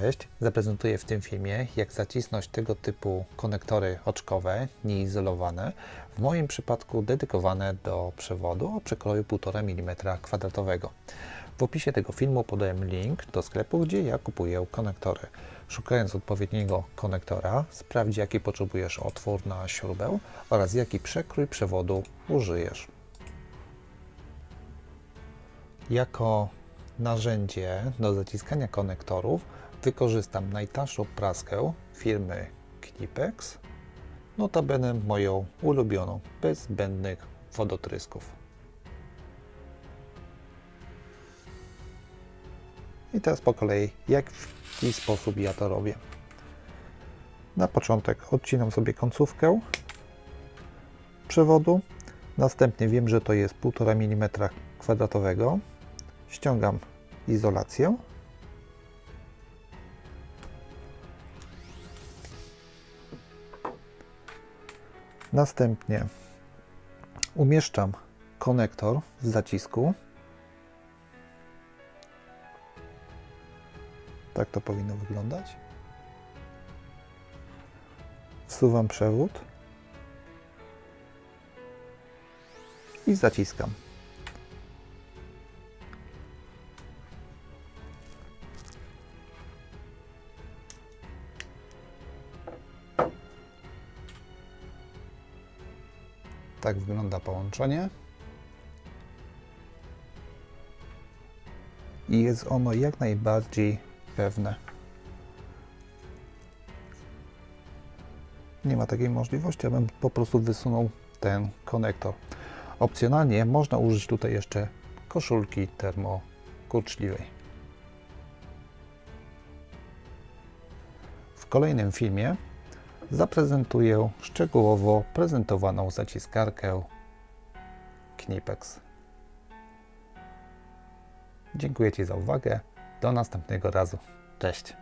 Cześć, zaprezentuję w tym filmie jak zacisnąć tego typu konektory oczkowe, nieizolowane, w moim przypadku dedykowane do przewodu o przekroju 1,5 mm kwadratowego. W opisie tego filmu podałem link do sklepu, gdzie ja kupuję konektory. Szukając odpowiedniego konektora, sprawdź jaki potrzebujesz otwór na śrubę oraz jaki przekrój przewodu użyjesz. Jako narzędzie do zaciskania konektorów wykorzystam najtańszą praskę firmy Knipex, notabene moją ulubioną, bez zbędnych wodotrysków. I teraz po kolei, jak w jaki sposób ja to robię. Na początek odcinam sobie końcówkę przewodu, następnie wiem, że to jest 1,5 mm kwadratowego, ściągam izolację. Następnie umieszczam konektor w zacisku. Tak to powinno wyglądać. Wsuwam przewód i zaciskam. Tak wygląda połączenie. I jest ono jak najbardziej pewne. Nie ma takiej możliwości, abym po prostu wysunął ten konektor. Opcjonalnie można użyć tutaj jeszcze koszulki termokurczliwej. W kolejnym filmie zaprezentuję szczegółowo prezentowaną zaciskarkę Knipex. Dziękuję Ci za uwagę. Do następnego razu. Cześć.